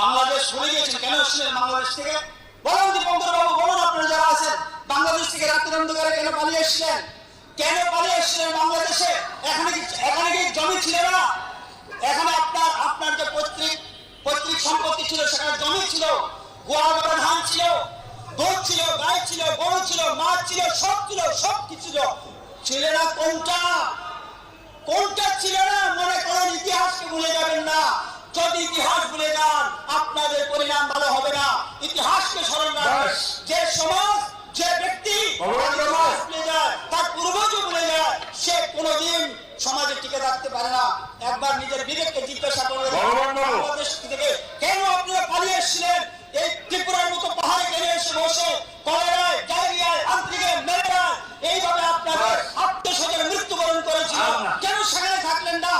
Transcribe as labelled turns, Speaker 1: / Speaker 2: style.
Speaker 1: বাংলাদেশ ভুলে গিয়েছেন কেন এসেছিলেন বাংলাদেশ থেকে? বলুন দীপঙ্কর বাবু বলুন আপনারা যারা আছেন, বাংলাদেশ থেকে রাত্রি অন্ধকারে কেন পালিয়ে এসেছিলেন? কেন পালিয়ে এসেছিলেন বাংলাদেশে? এখানে কি এখানে কি জমি ছিল না? এখানে আপনার আপনার যে পৈতৃক পৈতৃক সম্পত্তি ছিল, সেখানে জমি ছিল গোয়া গোয়া ধান ছিল, দুধ ছিল, গাই ছিল, গরু ছিল, মাছ ছিল, সব ছিল, সব কিছু ছিল। ছিল না কোনটা? কোনটা ছিল? কোনদিন সমাজে টিকে থাকতে পারে না। একবার নিজের বিবেককে জিজ্ঞাসা করবে বাংলাদেশ থেকে কেন আপনারা পালিয়ে
Speaker 2: এসেছিলেন?
Speaker 1: এই ত্রিপুরার মতো পাহাড়ে
Speaker 2: কেন
Speaker 1: এসে
Speaker 2: বসে
Speaker 1: কলেরায় ডায়রিয়ায় আন্তরিকে ম্যালেরিয়ায় এইভাবে আপনারা আত্মীয় আত্মস্বজনে মৃত্যুবরণ করেছিল। কেন সেখানে থাকলেন না।